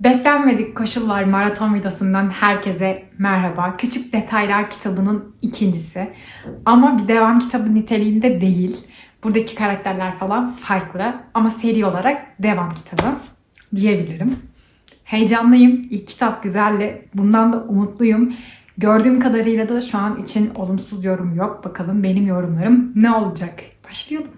Beklenmedik Koşullar Maraton videosundan herkese merhaba. Küçük Detaylar kitabının ikincisi. Ama bir devam kitabı niteliğinde değil. Buradaki karakterler falan farklı. Ama seri olarak devam kitabı diyebilirim. Heyecanlıyım. İlk kitap güzeldi. Bundan da umutluyum. Gördüğüm kadarıyla da şu an için olumsuz yorum yok. Bakalım benim yorumlarım ne olacak? Başlayalım.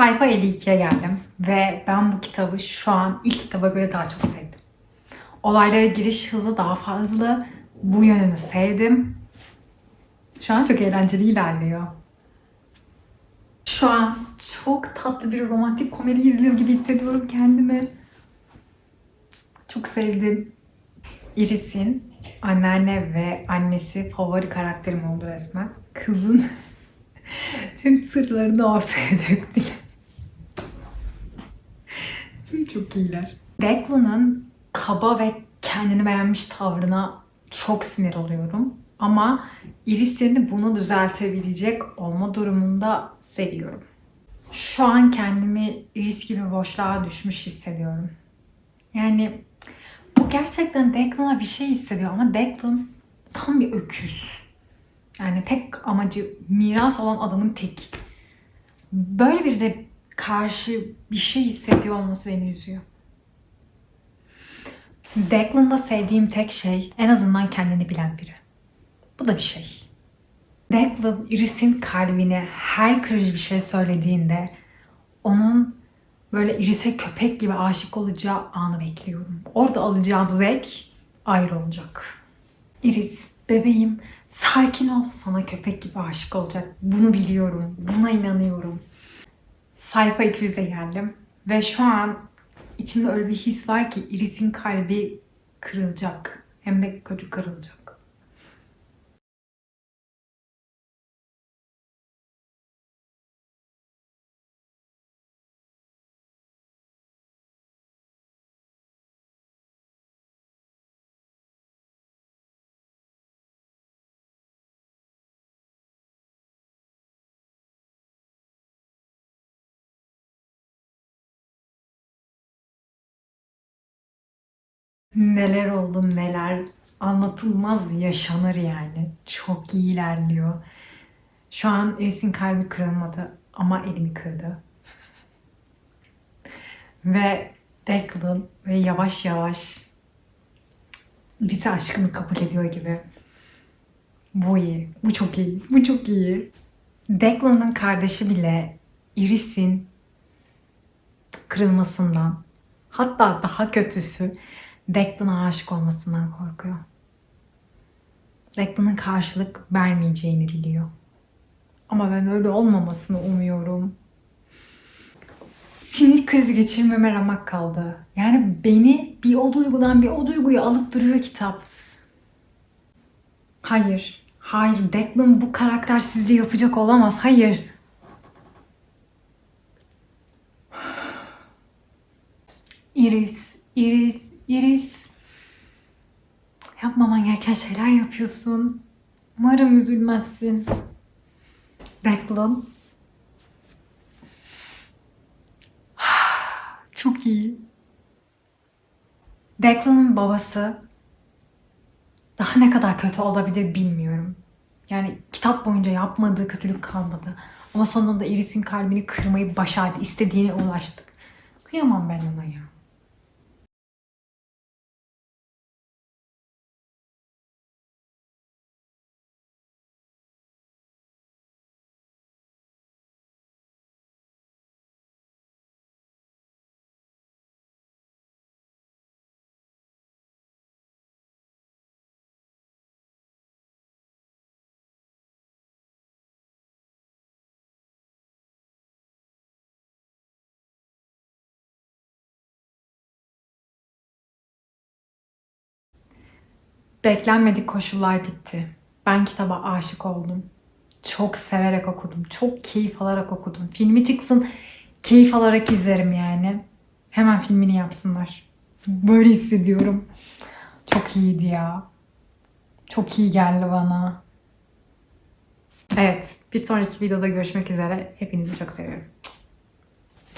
Sayfa 52'ye geldim ve ben bu kitabı şu an ilk kitaba göre daha çok sevdim. Olaylara giriş hızı daha fazla. Bu yönünü sevdim. Şu an çok eğlenceli ilerliyor. Şu an çok tatlı bir romantik komedi izliyor gibi hissediyorum kendimi. Çok sevdim. Iris'in anneanne ve annesi favori karakterim oldu resmen. Kızın tüm sırlarını ortaya döktüler. Çok iyiler. Declan'ın kaba ve kendini beğenmiş tavrına çok sinir oluyorum. Ama Iris'in bunu düzeltebilecek olma durumunda seviyorum. Şu an kendimi Iris gibi boşluğa düşmüş hissediyorum. Yani bu gerçekten Declan'a bir şey hissediyor ama Declan tam bir öküz. Yani tek amacı miras olan adamın tek. Böyle birine karşı bir şey hissediyor olması beni üzüyor. Declan'da sevdiğim tek şey en azından kendini bilen biri. Bu da bir şey. Declan Iris'in kalbine her kırıcı bir şey söylediğinde onun böyle Iris'e köpek gibi aşık olacağı anı bekliyorum. Orada alacağım zevk ayrı olacak. Iris, bebeğim sakin ol sana köpek gibi aşık olacak. Bunu biliyorum, buna inanıyorum. Sayfa 200'e geldim ve şu an içimde öyle bir his var ki Iris'in kalbi kırılacak. Hem de kötü kırılacak. Neler oldu neler anlatılmaz yaşanır yani. Çok iyi ilerliyor. Şu an Iris'in kalbi kırılmadı ama elini kırdı. Ve Declan böyle yavaş yavaş Iris'e aşkını kabul ediyor gibi. Bu iyi. Bu çok iyi. Bu çok iyi. Declan'ın kardeşi bile Iris'in kırılmasından hatta daha kötüsü Declan'a aşık olmasından korkuyor. Declan'ın karşılık vermeyeceğini biliyor. Ama ben öyle olmamasını umuyorum. Sinir krizi geçirmeme ramak kaldı. Yani beni bir o duygudan bir o duyguyu alıp duruyor kitap. Hayır. Hayır. Declan bu karaktersizliği yapacak olamaz. Hayır. Iris, Iris. Yapmaman gereken şeyler yapıyorsun. Umarım üzülmezsin. Declan. Çok iyi. Declan'ın babası daha ne kadar kötü olabilir bilmiyorum. Yani kitap boyunca yapmadığı kötülük kalmadı. Ama sonunda Iris'in kalbini kırmayı başardı. İstediğine ulaştık. Kıyamam ben ona ya. Beklenmedik koşullar bitti. Ben kitaba aşık oldum. Çok severek okudum. Çok keyif alarak okudum. Filmi çıksın keyif alarak izlerim yani. Hemen filmini yapsınlar. Böyle hissediyorum. Çok iyiydi ya. Çok iyi geldi bana. Evet, bir sonraki videoda görüşmek üzere. Hepinizi çok seviyorum.